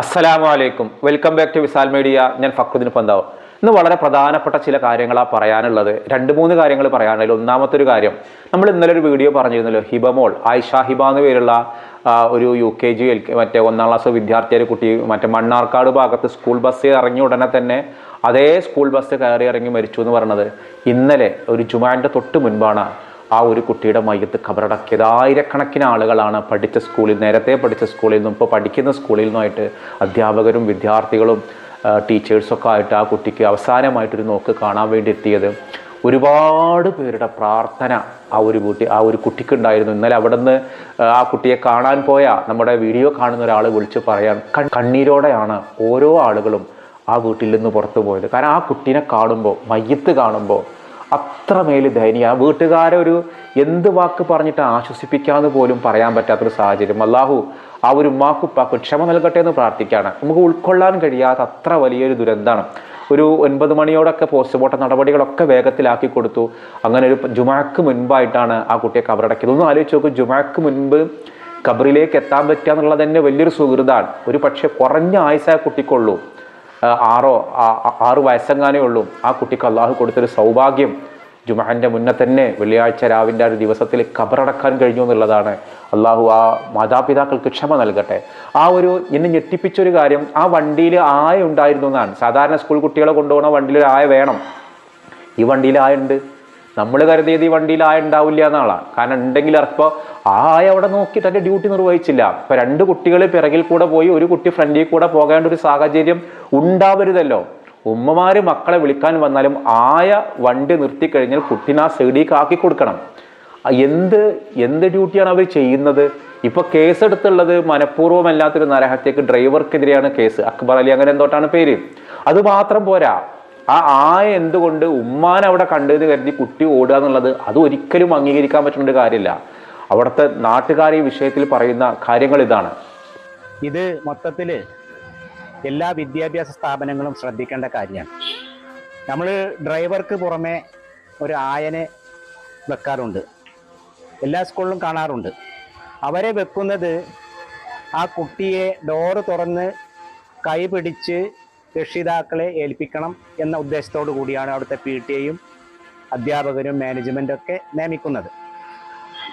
അസ്സലാമു അലൈക്കും welcome back to Visal media. ഞാൻ ഫക്രുദ്ദീൻ പന്താവ്. ഇന്ന് വളരെ പ്രധാനപ്പെട്ട ചില കാര്യങ്ങളാണ് പറയാനുള്ളത്. രണ്ട് മൂന്ന് കാര്യങ്ങൾ പറയാനുള്ളത് ഒന്നാമത്തെ ഒരു കാര്യം നമ്മൾ ഇന്നലെ ഒരു വീഡിയോ പറഞ്ഞിരുന്നല്ലോ ഹിബമോൾ ആയിഷ ഹിബ എന്ന് പേരുള്ള ഒരു യു കെ ജി എൽ മറ്റേ ഒന്നാം ക്ലാസ് വിദ്യാർത്ഥിയുടെ കുട്ടി മറ്റേ മണ്ണാർക്കാട് ഭാഗത്ത് സ്കൂൾ ബസ് ഇറങ്ങിയ ഉടനെ തന്നെ അതേ സ്കൂൾ ബസ് കയറി ഇറങ്ങി മരിച്ചു എന്ന് പറഞ്ഞത് ഇന്നലെ ഒരു ജുമാന്റെ തൊട്ട് മുൻപാണ്. ആ ഒരു കുട്ടിയുടെ മയ്യത്ത് ഖബറടക്കിയത് ആയിരക്കണക്കിന് ആളുകളാണ് പഠിച്ച സ്കൂളിൽ നേരത്തെ പഠിച്ച സ്കൂളിൽ നിന്നും ഇപ്പോൾ പഠിക്കുന്ന സ്കൂളിൽ നിന്നുമായിട്ട് അധ്യാപകരും വിദ്യാർത്ഥികളും ടീച്ചേഴ്സൊക്കെ ആയിട്ട് ആ കുട്ടിക്ക് അവസാനമായിട്ടൊരു നോക്ക് കാണാൻ വേണ്ടി എത്തിയത്. ഒരുപാട് പേരുടെ പ്രാർത്ഥന ആ ഒരു കുട്ടി ആ ഒരു കുട്ടിക്കുണ്ടായിരുന്നു. ഇന്നലെ അവിടെ നിന്ന് ആ കുട്ടിയെ കാണാൻ പോയ നമ്മുടെ വീഡിയോ കാണുന്ന ഒരാൾ വിളിച്ച് പറയാൻ കണ്ണീരോടെയാണ് ഓരോ ആളുകളും ആ വീട്ടിൽ നിന്ന് പുറത്തു പോയത്. കാരണം ആ കുട്ടീനെ കാണുമ്പോൾ മയ്യത്ത് കാണുമ്പോൾ അത്രമേൽ ദയനീയ. ആ വീട്ടുകാരെ എന്ത് വാക്ക് പറഞ്ഞിട്ട് ആശ്വസിപ്പിക്കാന്ന് പോലും പറയാൻ പറ്റാത്തൊരു സാഹചര്യം. അള്ളാഹു ആ ഒരു ഉമ്മാക്കുപ്പാക്ക് ക്ഷമ നൽകട്ടെ എന്ന് പ്രാർത്ഥിക്കുകയാണ്. നമുക്ക് ഉൾക്കൊള്ളാൻ കഴിയാത്ത അത്ര വലിയൊരു ദുരന്തമാണ് ഒരു ഒൻപത് മണിയോടൊക്കെ പോസ്റ്റ്മോർട്ടം നടപടികളൊക്കെ വേഗത്തിലാക്കി കൊടുത്തു. അങ്ങനെ ഒരു ജുമാക്ക് മുൻപായിട്ടാണ് ആ കുട്ടിയെ കബറടക്കിയത്. ഒന്ന് ആലോചിച്ച് നോക്കും ജുമാക്ക് മുൻപ് കബറിലേക്ക് എത്താൻ പറ്റുക എന്നുള്ളത് തന്നെ വലിയൊരു സുഹൃതാണ് ഒരു പക്ഷേ കുറഞ്ഞ ആയുസായ കുട്ടിക്കുള്ളൂ. ആറോ ആറ് വയസ്സെങ്ങാനേ ഉള്ളൂ. ആ കുട്ടിക്ക് അള്ളാഹു കൊടുത്തൊരു സൗഭാഗ്യം ജുമാന്റെ മുന്നേ തന്നെ വെള്ളിയാഴ്ച രാവിന്റെ ഒരു ദിവസത്തിൽ കബറടക്കാൻ കഴിഞ്ഞു എന്നുള്ളതാണ്. അള്ളാഹു ആ മാതാപിതാക്കൾക്ക് ക്ഷമ നൽകട്ടെ. ആ ഒരു എന്നെ ഞെട്ടിപ്പിച്ചൊരു കാര്യം ആ വണ്ടിയിൽ ആയ ഉണ്ടായിരുന്നു എന്നാണ്. സാധാരണ സ്കൂൾ കുട്ടികളെ കൊണ്ടുപോകുന്ന വണ്ടിയിൽ ആയ വേണം. ഈ വണ്ടിയിൽ ആയ ഉണ്ട്. നമ്മൾ കരുതിയത് ഈ വണ്ടിയിൽ ആയ ഉണ്ടാവില്ല എന്നാളാണ് കാരണം ഉണ്ടെങ്കിൽ ഇപ്പോൾ ആയ അവിടെ നോക്കി തന്റെ ഡ്യൂട്ടി നിർവഹിച്ചില്ല. ഇപ്പം രണ്ട് കുട്ടികൾ പിറകിൽ കൂടെ പോയി ഒരു കുട്ടി ഫ്രണ്ടിൽ കൂടെ പോകേണ്ട ഒരു സാഹചര്യം ഉണ്ടാവരുതല്ലോ. ഉമ്മമാര് മക്കളെ വിളിക്കാൻ വന്നാലും ആയ വണ്ടി നിർത്തിക്കഴിഞ്ഞാൽ കുട്ടീനെ ആ സൈഡിലേക്ക് ആക്കി കൊടുക്കണം. എന്ത് എന്ത് ഡ്യൂട്ടിയാണ് അവർ ചെയ്യുന്നത്? ഇപ്പൊ കേസ് എടുത്തുള്ളത് മനഃപൂർവമല്ലാത്തൊരു നരഹത്യക്ക് ഡ്രൈവർക്കെതിരെയാണ് കേസ് അക്ബർ അലി അങ്ങനെ എന്തോട്ടാണ് പേര്? അത് മാത്രം പോരാ. ആ ആയ എന്തുകൊണ്ട് ഉമ്മാൻ അവിടെ കണ്ടെന്ന് കരുതി കുട്ടി ഓടുക എന്നുള്ളത് അത് ഒരിക്കലും അംഗീകരിക്കാൻ പറ്റുന്ന ഒരു കാര്യമില്ല അവിടുത്തെ നാട്ടുകാർ ഈ വിഷയത്തിൽ പറയുന്ന കാര്യങ്ങൾ ഇതാണ്. ഇത് മൊത്തത്തിൽ എല്ലാ വിദ്യാഭ്യാസ സ്ഥാപനങ്ങളും ശ്രദ്ധിക്കേണ്ട കാര്യമാണ്. നമ്മൾ ഡ്രൈവർക്ക് പുറമെ ഒരു ആയനെ വെക്കാറുണ്ട്. എല്ലാ സ്കൂളിലും കാണാറുണ്ട്. അവരെ വെക്കുന്നത് ആ കുട്ടിയെ ഡോറ് തുറന്ന് കൈ പിടിച്ച് രക്ഷിതാക്കളെ ഏൽപ്പിക്കണം എന്ന ഉദ്ദേശത്തോടു കൂടിയാണ് അവിടുത്തെ പി ടി എയും അധ്യാപകരും മാനേജ്മെന്റും ഒക്കെ നിയമിക്കുന്നത്.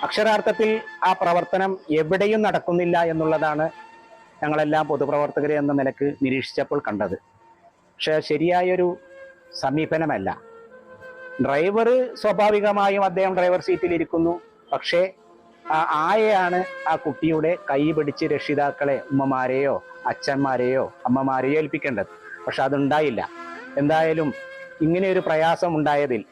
അക്ഷരാർത്ഥത്തിൽ ആ പ്രവർത്തനം എവിടെയും നടക്കുന്നില്ല എന്നുള്ളതാണ് ഞങ്ങളെല്ലാം പൊതുപ്രവർത്തകരെ എന്ന നിലയ്ക്ക് നിരീക്ഷിച്ചപ്പോൾ കണ്ടത്. പക്ഷെ ശരിയായൊരു സമീപനമല്ല. ഡ്രൈവർ സ്വാഭാവികമായും അദ്ദേഹം ഡ്രൈവർ സീറ്റിൽ ഇരിക്കുന്നു. പക്ഷേ ആ ആയയാണ് ആ കുട്ടിയുടെ കൈ പിടിച്ച് രക്ഷിതാക്കളെ ഉമ്മമാരെയോ അച്ഛന്മാരെയോ അമ്മമാരെയോ ഏൽപ്പിക്കേണ്ടത്. പക്ഷെ അതുണ്ടായില്ല. എന്തായാലും ഇങ്ങനെ ഒരു പ്രയാസം ഉണ്ടായതിൽ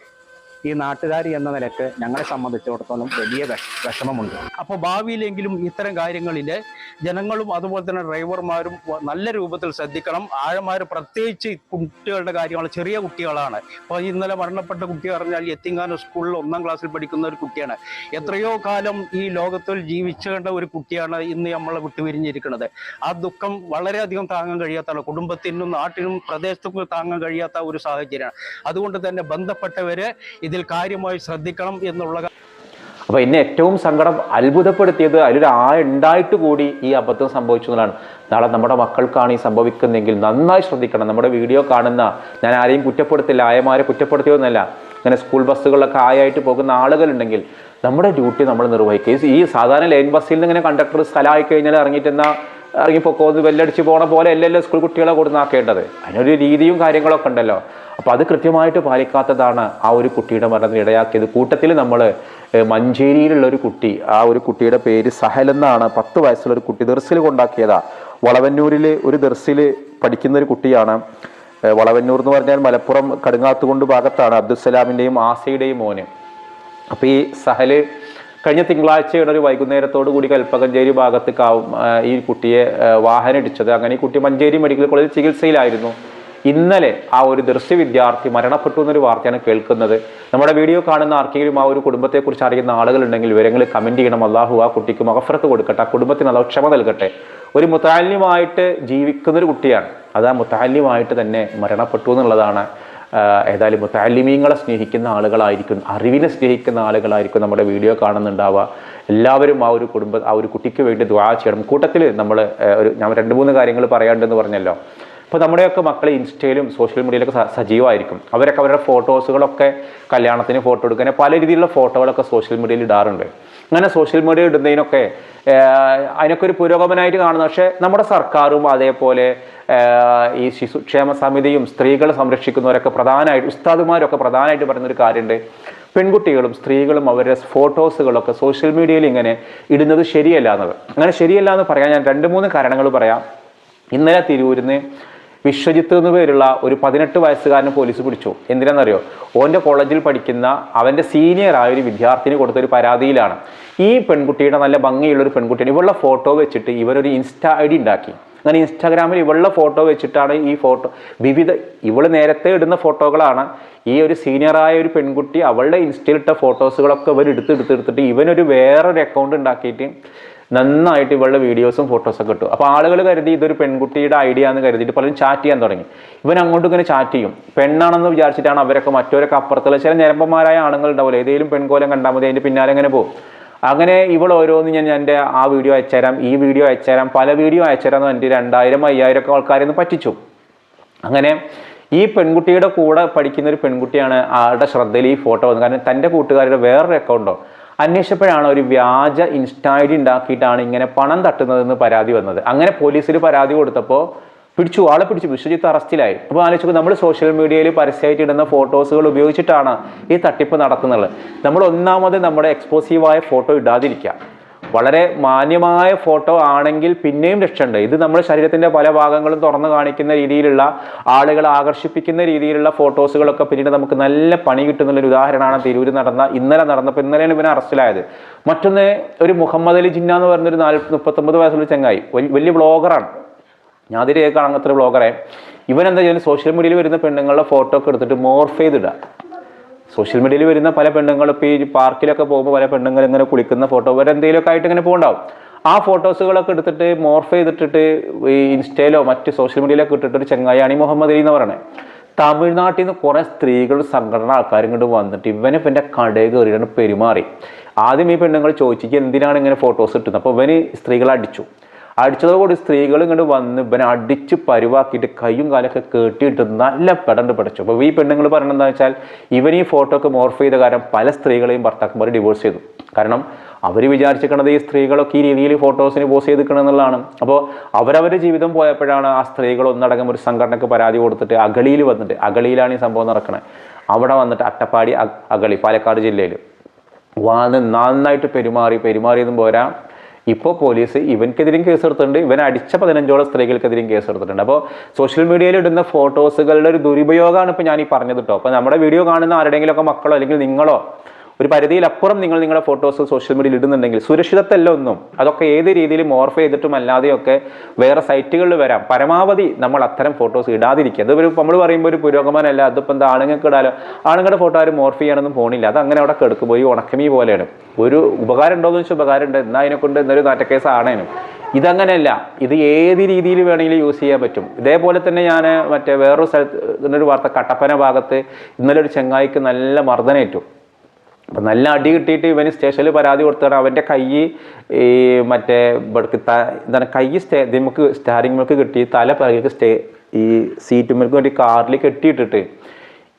ഈ നാട്ടുകാർ എന്ന നിലയ്ക്ക് ഞങ്ങളെ സംബന്ധിച്ചിടത്തോളം വലിയ വിഷ- വിഷമമുണ്ട്. അപ്പോൾ ഭാവിയിലെങ്കിലും ഇത്തരം കാര്യങ്ങളിൽ ജനങ്ങളും അതുപോലെ തന്നെ ഡ്രൈവർമാരും നല്ല രൂപത്തിൽ ശ്രദ്ധിക്കണം. ആഴമാർ പ്രത്യേകിച്ച് കുട്ടികളുടെ കാര്യങ്ങൾ ചെറിയ കുട്ടികളാണ്. അപ്പോൾ ഇന്നലെ മരണപ്പെട്ട കുട്ടി പറഞ്ഞാൽ എത്തിങ്ങാനം സ്കൂളിൽ ഒന്നാം ക്ലാസ്സിൽ പഠിക്കുന്ന ഒരു കുട്ടിയാണ്. എത്രയോ കാലം ഈ ലോകത്തിൽ ജീവിച്ചേണ്ട ഒരു കുട്ടിയാണ് ഇന്ന് നമ്മളെ വിട്ടുപിരിഞ്ഞിരിക്കുന്നത്. ആ ദുഃഖം വളരെയധികം താങ്ങാൻ കഴിയാത്തതാണ് കുടുംബത്തിനും നാട്ടിനും പ്രദേശത്തും താങ്ങാൻ കഴിയാത്ത ഒരു സാഹചര്യമാണ്. അതുകൊണ്ട് തന്നെ ബന്ധപ്പെട്ടവര് ഇതിൽ കാര്യമായി ശ്രദ്ധിക്കണം എന്നുള്ള അപ്പൊ എന്നെ ഏറ്റവും സങ്കടം അത്ഭുതപ്പെടുത്തിയത് അതിലൊരു ആ ഉണ്ടായിട്ട് കൂടി ഈ അബദ്ധം സംഭവിച്ചു എന്നുള്ളതാണ് നാളെ നമ്മുടെ മക്കൾക്കാണ് ഈ സംഭവിക്കുന്നതെങ്കിൽ നന്നായി ശ്രദ്ധിക്കണം. നമ്മുടെ വീഡിയോ കാണുന്ന ഞാൻ ആരെയും കുറ്റപ്പെടുത്തില്ല ആയമാരെ കുറ്റപ്പെടുത്തിയതെന്നല്ല ഇങ്ങനെ സ്കൂൾ ബസ്സുകളിലൊക്കെ ആയായിട്ട് പോകുന്ന ആളുകളുണ്ടെങ്കിൽ നമ്മുടെ ഡ്യൂട്ടി നമ്മൾ നിർവഹിക്കുക. ഈ സാധാരണ ലൈൻ ബസ്സിൽ നിന്ന് ഇങ്ങനെ കണ്ടക്ടർ സ്ഥലമായി കഴിഞ്ഞാൽ ഇറങ്ങിയിട്ട് ഇറങ്ങിപ്പോക്കോന്ന് ബെല്ലടിച്ച് പോണ പോലെ അല്ലല്ലോ സ്കൂൾ കുട്ടികളെ കൊടുന്നാക്കേണ്ടത്. അതിനൊരു രീതിയും കാര്യങ്ങളൊക്കെ ഉണ്ടല്ലോ. അപ്പോൾ അത് കൃത്യമായിട്ട് പാലിക്കാത്തതാണ് ആ ഒരു കുട്ടിയുടെ മരണത്തിന് ഇടയാക്കിയത്. കൂട്ടത്തിൽ നമ്മൾ മഞ്ചേരിയിലുള്ള ഒരു കുട്ടി ആ ഒരു കുട്ടിയുടെ പേര് സഹൽ എന്നാണ് പത്ത് വയസ്സുള്ള ഒരു കുട്ടി ദർസിൽ കൊണ്ടാക്കിയതാ. വളവന്നൂരിൽ ഒരു ദർസിൽ പഠിക്കുന്ന ഒരു കുട്ടിയാണ്. വളവന്നൂർ എന്ന് പറഞ്ഞാൽ മലപ്പുറം കടുങ്ങാത്തുകൊണ്ട് ഭാഗത്താണ് അബ്ദുസലാമിന്റെയും ആസയുടെയും മോന്. അപ്പോൾ ഈ സഹൽ കഴിഞ്ഞ തിങ്കളാഴ്ചയുടെ ഒരു വൈകുന്നേരത്തോടു കൂടി കൽപ്പകഞ്ചേരി ഭാഗത്ത് ഈ കുട്ടിയെ വാഹനം ഇടിച്ചത് അങ്ങനെ ഈ കുട്ടി മഞ്ചേരി മെഡിക്കൽ കോളേജിൽ ചികിത്സയിലായിരുന്നു. ഇന്നലെ ആ ഒരു ദൃശ്യ വിദ്യാർത്ഥി മരണപ്പെട്ടു എന്നൊരു വാർത്തയാണ് കേൾക്കുന്നത്. നമ്മുടെ വീഡിയോ കാണുന്ന ആർക്കെങ്കിലും ആ ഒരു കുടുംബത്തെക്കുറിച്ച് അറിയുന്ന ആളുകളുണ്ടെങ്കിൽ വിവരങ്ങൾ കമന്റ് ചെയ്യണം. അള്ളാഹു ആ കുട്ടിക്ക് മകഫറത്ത് കൊടുക്കട്ടെ. ആ കുടുംബത്തിന് അള്ളാഹു ക്ഷമ നൽകട്ടെ. ഒരു മുത്താലിമായിട്ട് ജീവിക്കുന്നൊരു കുട്ടിയാണ്. അത് ആ മുത്താലിമായിട്ട് തന്നെ മരണപ്പെട്ടു എന്നുള്ളതാണ് ഏതായാലും മുത്താലിമീങ്ങളെ സ്നേഹിക്കുന്ന ആളുകളായിരിക്കും അറിവിനെ സ്നേഹിക്കുന്ന ആളുകളായിരിക്കും നമ്മുടെ വീഡിയോ കാണുന്നുണ്ടാവുക. എല്ലാവരും ആ ഒരു കുടുംബ ആ ഒരു കുട്ടിക്ക് വേണ്ടി ദ്വാ ചെയ്യണം. കൂട്ടത്തിൽ നമ്മൾ ഒരു ഞാൻ രണ്ട് മൂന്ന് കാര്യങ്ങൾ പറയാണ്ടെന്ന് പറഞ്ഞല്ലോ. അപ്പോൾ നമ്മുടെയൊക്കെ മക്കൾ ഇൻസ്റ്റയിലും സോഷ്യൽ മീഡിയയിലൊക്കെ സജീവമായിരിക്കും. അവരൊക്കെ അവരുടെ ഫോട്ടോസുകളൊക്കെ കല്യാണത്തിന് ഫോട്ടോ എടുക്കാൻ പല രീതിയിലുള്ള ഫോട്ടോകളൊക്കെ സോഷ്യൽ മീഡിയയിൽ ഇടാറുണ്ട്. അങ്ങനെ സോഷ്യൽ മീഡിയ ഇടുന്നതിനൊക്കെ അതിനൊക്കെ ഒരു പുരോഗമനമായിട്ട് കാണുന്നു. പക്ഷേ നമ്മുടെ സർക്കാരും അതേപോലെ ഈ ശിശുക്ഷേമ സമിതിയും സ്ത്രീകളെ സംരക്ഷിക്കുന്നവരൊക്കെ പ്രധാനമായിട്ട് ഉസ്താദുമാരൊക്കെ പ്രധാനമായിട്ട് പറയുന്നൊരു കാര്യമുണ്ട്. പെൺകുട്ടികളും സ്ത്രീകളും അവരുടെ ഫോട്ടോസുകളൊക്കെ സോഷ്യൽ മീഡിയയിൽ ഇങ്ങനെ ഇടുന്നത് ശരിയല്ല എന്നത്. അങ്ങനെ ശരിയല്ല എന്ന് പറയാൻ ഞാൻ രണ്ട് മൂന്ന് കാരണങ്ങൾ പറയാം. ഇന്നലെ തിരൂരിന്ന് വിശ്വജിത്ത് എന്ന് പേരുള്ള ഒരു പതിനെട്ട് വയസ്സുകാരനെ പോലീസ് പിടിച്ചു. എന്തിനാണെന്നറിയോ? ഓന്റെ കോളേജിൽ പഠിക്കുന്ന അവന്റെ സീനിയർ ആയ ഒരു വിദ്യാർത്ഥിനി കൊടുത്തൊരു പരാതിയിലാണ്. ഈ പെൺകുട്ടിയുടെ നല്ല ഭംഗിയുള്ള ഒരു പെൺകുട്ടിയാണ്. ഇവളുടെ ഫോട്ടോ വെച്ചിട്ട് ഇവരൊരു ഇൻസ്റ്റാ ഐ ഡി ഉണ്ടാക്കി. അങ്ങനെ ഇൻസ്റ്റാഗ്രാമിൽ ഇവളുടെ ഫോട്ടോ വെച്ചിട്ടാണ് ഈ ഫോട്ടോ വിവിധ ഇവൾ നേരത്തെ ഇടുന്ന ഫോട്ടോകളാണ് ഈ ഒരു സീനിയറായ ഒരു പെൺകുട്ടി അവളുടെ ഇൻസ്റ്റയിലിട്ട ഫോട്ടോസുകളൊക്കെ ഇവർ എടുത്ത് എടുത്ത് എടുത്തിട്ട് ഇവനൊരു വേറൊരു അക്കൗണ്ട് ഉണ്ടാക്കിയിട്ട് നന്നായിട്ട് ഇവളുടെ വീഡിയോസും ഫോട്ടോസൊക്കെ കിട്ടും അപ്പോൾ ആളുകൾ കരുതി ഇതൊരു പെൺകുട്ടിയുടെ ഐഡിയ എന്ന് കരുതിയിട്ട് പലരും ചാറ്റ് ചെയ്യാൻ തുടങ്ങി. ഇവൻ അങ്ങോട്ടും ഇങ്ങനെ ചാറ്റ് ചെയ്യും. പെണ്ണാണെന്ന് വിചാരിച്ചിട്ടാണ് അവരൊക്കെ മറ്റവരൊക്കെ അപ്പുറത്തുള്ള ചില നിരമ്പന്മാരായ ആണുങ്ങൾ ഉണ്ടാവില്ല ഏതെങ്കിലും പെൺകോലം കണ്ടാൽ മതി അതിന്റെ പിന്നാലെ അങ്ങനെ പോകും. അങ്ങനെ ഇവൾ ഓരോന്ന് ഞാൻ എന്റെ ആ വീഡിയോ അയച്ചുതരാം ഈ വീഡിയോ അയച്ചുതരാം പല വീഡിയോ അയച്ചുതരാം എന്റെ രണ്ടായിരം അയ്യായിരം ഒക്കെ ആൾക്കാരെ പറ്റിച്ചു. അങ്ങനെ ഈ പെൺകുട്ടിയുടെ കൂടെ പഠിക്കുന്ന ഒരു പെൺകുട്ടിയാണ് ആളുടെ ശ്രദ്ധയിൽ ഈ ഫോട്ടോ വന്നത്. കാരണം തന്റെ കൂട്ടുകാരുടെ വേറൊരു അക്കൗണ്ടോ അന്വേഷിച്ചപ്പോഴാണ് ഒരു വ്യാജ ഇൻസ്റ്റാ ഐ ഡി ഉണ്ടാക്കിയിട്ടാണ് ഇങ്ങനെ പണം തട്ടുന്നതെന്ന് പരാതി വന്നത്. അങ്ങനെ പോലീസിൽ പരാതി കൊടുത്തപ്പോൾ പിടിച്ചു ആളെ പിടിച്ചു വിശ്വജിത്ത് അറസ്റ്റിലായി. അപ്പോൾ ആലോചിച്ചു നമ്മൾ സോഷ്യൽ മീഡിയയിൽ പരസ്യമായിട്ട് ഇടുന്ന ഫോട്ടോസുകൾ ഉപയോഗിച്ചിട്ടാണ് ഈ തട്ടിപ്പ് നടത്തുന്നത്. നമ്മൾ ഒന്നാമത് നമ്മുടെ എക്സ്പോസീവായ ഫോട്ടോ ഇടാതിരിക്കുക. വളരെ മാന്യമായ ഫോട്ടോ ആണെങ്കിൽ പിന്നെയും രക്ഷയുണ്ട്. ഇത് നമ്മുടെ ശരീരത്തിന്റെ പല ഭാഗങ്ങളും തുറന്നു കാണിക്കുന്ന രീതിയിലുള്ള ആളുകളെ ആകർഷിപ്പിക്കുന്ന രീതിയിലുള്ള ഫോട്ടോസുകളൊക്കെ പിന്നീട് നമുക്ക് നല്ല പണി കിട്ടുന്നുള്ളൊരു ഉദാഹരണമാണ് തിരൂര് നടന്ന ഇന്നലെ നടന്നപ്പോൾ ഇന്നലെയാണ് ഇവനെ അറസ്റ്റിലായത് മറ്റൊന്ന് ഒരു മുഹമ്മദ് അലി ജിന്ന എന്ന് പറഞ്ഞൊരു നാല് മുപ്പത്തൊമ്പത് വയസ്സുള്ള ചങ്ങായി. വലിയ- ബ്ലോഗറാണ് ഞാൻ അതിലേക്ക് അങ്ങനത്തെ ഒരു ബ്ലോഗറെ ഇവൻ എന്താ ചെയ്യുന്നത് സോഷ്യൽ മീഡിയയിൽ വരുന്ന പെണ്ണുങ്ങളുടെ ഫോട്ടോ ഒക്കെ എടുത്തിട്ട് മോർഫ് ചെയ്തിടുക. സോഷ്യൽ മീഡിയയിൽ വരുന്ന പല പെണ്ണുങ്ങളും ഇപ്പോൾ ഈ പാർക്കിലൊക്കെ പോകുമ്പോൾ പല പെണ്ണുങ്ങൾ ഇങ്ങനെ കുളിക്കുന്ന ഫോട്ടോ വരെ എന്തെങ്കിലുമൊക്കെ ആയിട്ട് ഇങ്ങനെ പോകുന്നുണ്ടാവും ആ ഫോട്ടോസുകളൊക്കെ എടുത്തിട്ട് മോർഫ് ചെയ്തിട്ടിട്ട് ഈ ഇൻസ്റ്റയിലോ മറ്റ് സോഷ്യൽ മീഡിയയിലൊക്കെ ഇട്ടിട്ട് ഒരു ചെങ്ങായാണ് മുഹമ്മദ് അലി എന്ന് പറയണേ. തമിഴ്നാട്ടിൽ നിന്ന് കുറേ സ്ത്രീകൾ സംഘടന ആൾക്കാരും ഇങ്ങോട്ട് വന്നിട്ട് ഇവനെ ഇപ്പം എന്റെ കടയിൽ കയറിയാണ് പെരുമാറി. ആദ്യം ഈ പെണ്ണുങ്ങൾ ചോദിച്ചിട്ട് എന്തിനാണ് ഇങ്ങനെ ഫോട്ടോസ് ഇട്ടുന്നത് അപ്പോൾ ഇവന് സ്ത്രീകളെ അടിച്ചു. അടിച്ചതോടുകൂടി സ്ത്രീകൾ ഇങ്ങോട്ട് വന്ന് ഇവനെ അടിച്ച് പരുവാക്കിയിട്ട് കയ്യും കാലൊക്കെ കേട്ടിയിട്ട് നല്ല പെടണ്ട് പഠിച്ചു അപ്പോൾ ഈ പെണ്ണുങ്ങൾ പറയണതെന്ന് വെച്ചാൽ ഇവൻ ഈ ഫോട്ടോ ഒക്കെ മോർഫ് ചെയ്ത കാരണം പല സ്ത്രീകളെയും ഭർത്താക്കന്മാർ ഡിവോഴ്സ് ചെയ്തു. കാരണം അവർ വിചാരിച്ചിരിക്കണത് ഈ സ്ത്രീകളൊക്കെ ഈ രീതിയിൽ ഫോട്ടോസിന് പോസ് ചെയ്തിരിക്കണം എന്നുള്ളതാണ്. അപ്പോൾ അവരവരുടെ ജീവിതം പോയപ്പോഴാണ് ആ സ്ത്രീകൾ ഒന്നടങ്കം ഒരു സംഘടനയ്ക്ക് പരാതി കൊടുത്തിട്ട് അഗളിയിൽ വന്നിട്ട് അഗളിയിലാണ് ഈ സംഭവം നടക്കുന്നത് അവിടെ വന്നിട്ട് അട്ടപ്പാടി അഗളി പാലക്കാട് ജില്ലയിൽ വന്ന് നന്നായിട്ട് പെരുമാറി പെരുമാറിയതും പോരാ. ഇപ്പോൾ പോലീസ് ഇവൻക്കെതിരെയും കേസെടുത്തിട്ടുണ്ട്. ഇവൻ അടിച്ച പതിനഞ്ചോളം സ്ത്രീകൾക്കെതിരെയും കേസെടുത്തിട്ടുണ്ട്. അപ്പോൾ സോഷ്യൽ മീഡിയയിൽ ഇടുന്ന ഫോട്ടോസുകളുടെ ഒരു ദുരുപയോഗമാണ് ഇപ്പോൾ ഞാൻ ഈ പറഞ്ഞത് കേട്ടോ അപ്പോൾ നമ്മുടെ വീഡിയോ കാണുന്ന ആരുടെയെങ്കിലുമൊക്കെ മക്കളോ അല്ലെങ്കിൽ നിങ്ങളോ ഒരു പരിധിയിലപ്പുറം നിങ്ങൾ നിങ്ങളുടെ ഫോട്ടോസ് സോഷ്യൽ മീഡിയയിൽ ഇടുന്നുണ്ടെങ്കിൽ സുരക്ഷിതത്വമല്ല ഒന്നും. അതൊക്കെ ഏത് രീതിയിൽ മോർഫ് ചെയ്തിട്ടും അല്ലാതെയൊക്കെ വേറെ സൈറ്റുകളിൽ വരാം. പരമാവധി നമ്മൾ അത്തരം ഫോട്ടോസ് ഇടാതിരിക്കുക. അത് ഒരു നമ്മൾ പറയുമ്പോൾ ഒരു പുരോഗമനമല്ല. അതിപ്പോൾ എന്താ ആണുങ്ങൾക്ക് ഇടാലോ? ആണുങ്ങളുടെ ഫോട്ടോ ആരും മോർഫ് ചെയ്യാനൊന്നും പോണില്ല. അത് അങ്ങനെ അവിടെ കിടക്കും. പോയി ഉണക്കമീ പോലെയാണ്. ഒരു ഉപകാരം ഉണ്ടോയെന്ന് വെച്ചാൽ ഉപകാരം ഉണ്ട് എന്നാൽ അതിനെക്കൊണ്ട് എന്നൊരു നാറ്റക്കേസ് ആണേനും. ഇതങ്ങനെയല്ല. ഇത് ഏത് രീതിയിൽ വേണമെങ്കിലും യൂസ് ചെയ്യാൻ പറ്റും. ഇതേപോലെ തന്നെ ഞാൻ മറ്റേ വേറൊരു സ്ഥലത്ത് ഇന്നൊരു വാർത്ത കട്ടപ്പന ഭാഗത്ത് ഇന്നലെ ഒരു ചെങ്ങായിക്ക് നല്ല മർദ്ദനേറ്റു. നല്ല അടി കിട്ടിയിട്ട് ഇവന് സ്റ്റേഷനിൽ പരാതി കൊടുത്താണ് അവന്റെ കൈ ഈ മറ്റേ ഇവിടേക്ക് ത എന്താണ് കൈ സ്റ്റേ നമുക്ക് സ്റ്റാരിങ് മിൽക്ക് കിട്ടി തല പിറകിലേക്ക് സ്റ്റേ ഈ സീറ്റ് മിൽക്ക് വേണ്ടി കാറിൽ കെട്ടിയിട്ടിട്ട്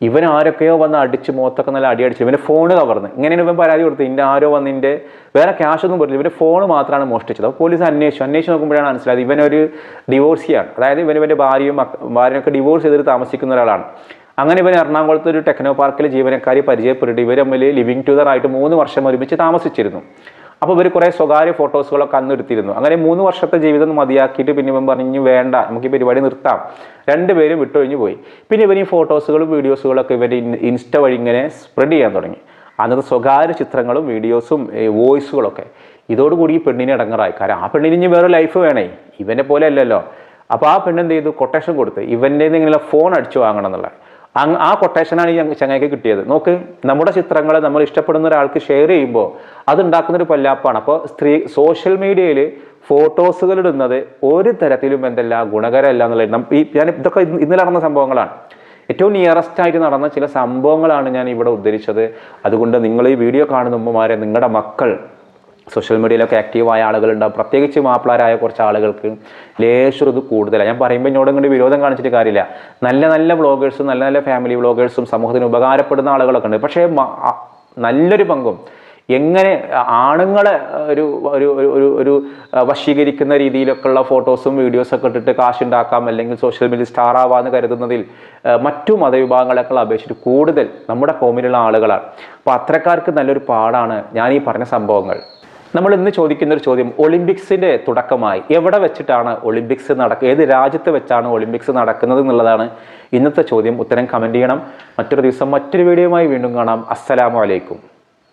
ഇവൻ ആരൊക്കെയോ വന്ന് അടിച്ച് മുഖത്തൊക്കെ നല്ല അടി അടിച്ചു ഇവന്റെ ഫോൺ കവർന്ന്. ഇങ്ങനെയാണ് ഇവൻ പരാതി കൊടുത്ത് ഇന്റെ ആരോ വന്ന് ഇന്റെ വേറെ ക്യാഷ് ഒന്നും പറ്റില്ല ഇവന്റെ ഫോൺ മാത്രമാണ് മോഷ്ടിച്ചത്. അപ്പോൾ പോലീസ് അന്വേഷിച്ചു. അന്വേഷിച്ച് നോക്കുമ്പോഴാണ് മനസ്സിലായത് ഇവനൊരു ഡിവോഴ്സിയാണ് അതായത് ഇവൻ ഇവന്റെ ഭാര്യയും ഭാര്യയൊക്കെ ഡിവോഴ്സ് ചെയ്തിട്ട് താമസിക്കുന്ന ഒരാളാണ്. അങ്ങനെ ഇവൻ എറണാകുളത്ത് ഒരു ടെക്നോ പാർക്കിൽ ജീവനക്കാരി പരിചയപ്പെട്ടിട്ട് ഇവർ തമ്മിൽ ലിവിങ് ടുഗർ ആയിട്ട് മൂന്ന് വർഷം ഒരുമിച്ച് താമസിച്ചിരുന്നു. അപ്പോൾ ഇവർ കുറേ സ്വകാര്യ ഫോട്ടോസുകളൊക്കെ അന്ന് എടുത്തിരുന്നു. അങ്ങനെ മൂന്ന് വർഷത്തെ ജീവിതം മതിയാക്കിയിട്ട് പിന്നെ ഇവൻ പറഞ്ഞു വേണ്ട നമുക്ക് ഈ പരിപാടി നിർത്താം. രണ്ടുപേരും വിട്ടൊഴിഞ്ഞു പോയി. പിന്നെ ഇവൻ ഈ ഫോട്ടോസുകളും വീഡിയോസുകളൊക്കെ ഇവർ ഇൻസ്റ്റ വഴി ഇങ്ങനെ സ്പ്രെഡ് ചെയ്യാൻ തുടങ്ങി. അന്നത്തെ സ്വകാര്യ ചിത്രങ്ങളും വീഡിയോസും വോയിസുകളൊക്കെ. ഇതോടുകൂടി ഈ പെണ്ണിനെ ഇടങ്ങറായി. കാരണം ആ പെണ്ണിന് ഇനി വേറെ ലൈഫ് വേണേ. ഇവനെ പോലെ അല്ലല്ലോ. അപ്പോൾ ആ പെണ്ണ് എന്ത് ചെയ്തു? കൊട്ടേഷൻ കൊടുത്ത് ഇവന്റെ ഇങ്ങനെ ഫോൺ അടിച്ചു വാങ്ങണം എന്നുള്ള. അങ് ആ കൊട്ടേഷനാണ് ഈ ചങ്ങായിക്ക് കിട്ടിയത്. നോക്ക് നമ്മുടെ ചിത്രങ്ങൾ നമ്മൾ ഇഷ്ടപ്പെടുന്ന ഒരാൾക്ക് ഷെയർ ചെയ്യുമ്പോൾ അതുണ്ടാക്കുന്നൊരു പൊല്ലാപ്പാണ്. അപ്പോൾ സ്ത്രീ സോഷ്യൽ മീഡിയയിൽ ഫോട്ടോസുകൾ ഇടുന്നത് ഒരു തരത്തിലും എന്തല്ല ഗുണകരമല്ല എന്നുള്ളത്. ഈ ഞാൻ ഇതൊക്കെ ഇന്ന് നടന്ന സംഭവങ്ങളാണ്. ഏറ്റവും നിയറസ്റ്റ് ആയിട്ട് നടന്ന ചില സംഭവങ്ങളാണ് ഞാൻ ഇവിടെ ഉദ്ധരിച്ചത്. അതുകൊണ്ട് നിങ്ങൾ ഈ വീഡിയോ കാണുന്ന ഉമ്മമാരെ നിങ്ങളുടെ മക്കൾ സോഷ്യൽ മീഡിയയിലൊക്കെ ആക്റ്റീവായ ആളുകളുണ്ടാവും. പ്രത്യേകിച്ച് മാപ്പിളാരായ കുറച്ച് ആളുകൾക്ക് ലേശം ഇത് കൂടുതലാണ് ഞാൻ പറയുമ്പോൾ എന്നോട് ഇങ്ങോട്ട് വിരോധം കാണിച്ചിട്ട് കാര്യമില്ല. നല്ല നല്ല വ്ളോഗേഴ്സും നല്ല നല്ല ഫാമിലി വ്ളോഗേഴ്സും സമൂഹത്തിന് ഉപകാരപ്പെടുന്ന ആളുകളൊക്കെ ഉണ്ട്. പക്ഷേ നല്ലൊരു പങ്കും എങ്ങനെ ആണുങ്ങളെ ഒരു ഒരു ഒരു- ഒരു വശീകരിക്കുന്ന രീതിയിലൊക്കെയുള്ള ഫോട്ടോസും വീഡിയോസൊക്കെ ഇട്ടിട്ട് കാശുണ്ടാക്കാം അല്ലെങ്കിൽ സോഷ്യൽ മീഡിയ സ്റ്റാർ ആവാന്ന് കരുതുന്നതിൽ മറ്റു മതവിഭാഗങ്ങളെക്കാൾ അപേക്ഷിച്ച് കൂടുതൽ നമ്മുടെ കോമിലുള്ള ആളുകളാണ്. അപ്പോൾ അത്രക്കാർക്ക് നല്ലൊരു പാടാണ് ഞാൻ ഈ പറഞ്ഞ സംഭവങ്ങൾ. നമ്മൾ ഇന്ന് ചോദിക്കുന്ന ഒരു ചോദ്യം ഒളിമ്പിക്സിന്റെ തുടക്കമായി എവിടെ വെച്ചിട്ടാണ് ഒളിമ്പിക്സ് നടക്കുക ഏത് രാജ്യത്ത് വെച്ചാണ് ഒളിമ്പിക്സ് നടക്കുന്നത് എന്നുള്ളതാണ് ഇന്നത്തെ ചോദ്യം. ഉത്തരം കമന്റ് ചെയ്യണം. മറ്റൊരു ദിവസം മറ്റൊരു വീഡിയോയുമായി വീണ്ടും കാണാം. അസ്സലാമു അലൈക്കും.